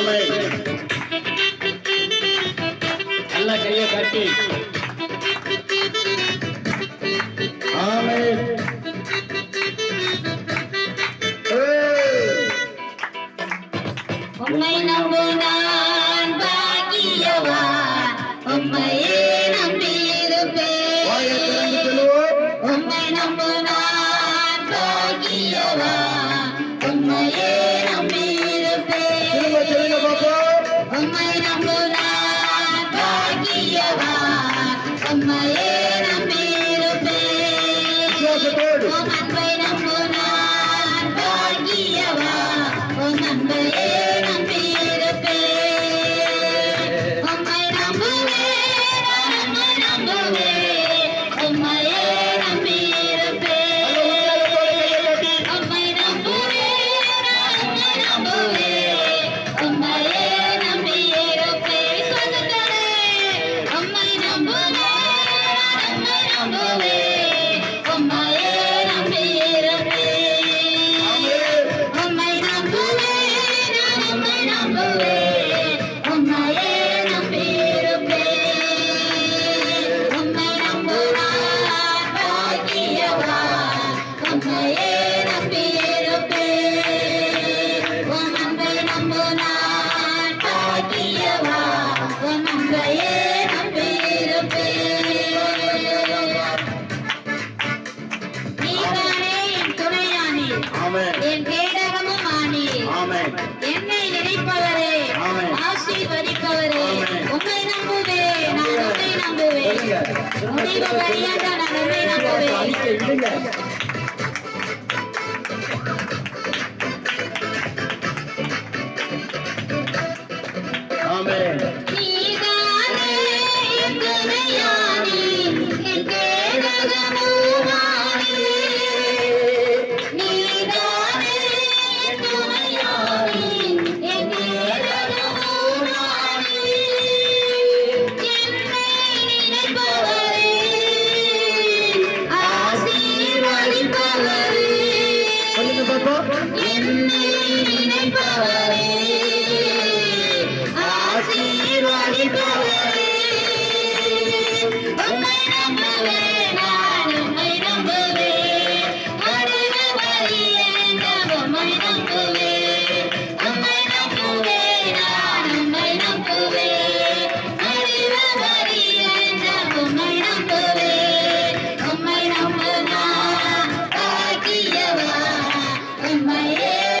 ஆமென் நல்ல கையை கட்டி. ஏய். உம்மை நம்பு நான் பாக்கியவான் உம்மையே நம்பியிருப்பேன் வாயை திறந்து சொல்லுவோம். உம்மை நம்பு நான் பாக்கியவான் பாப்போம் உம்மை நம்பு நான் பாக்கியவான் உம்மையே நம்பியிருப்பேன் விசுவாசத்தோடு உம் அன்பை நம்பு என் கேடகமும் ஆனே ஆமென். என்னை நினைப்பவரே. ஆசீர்வதிப்பவரே. உம்மை நம்புவேன் நான் உம்மை நம்புவேன். முடிவு வழியாக நான் உம்மை நம்புவேன். அடிக்க ஆசீர்வதிப்பவரே சொல்லுங்க பாப்போம் என்னை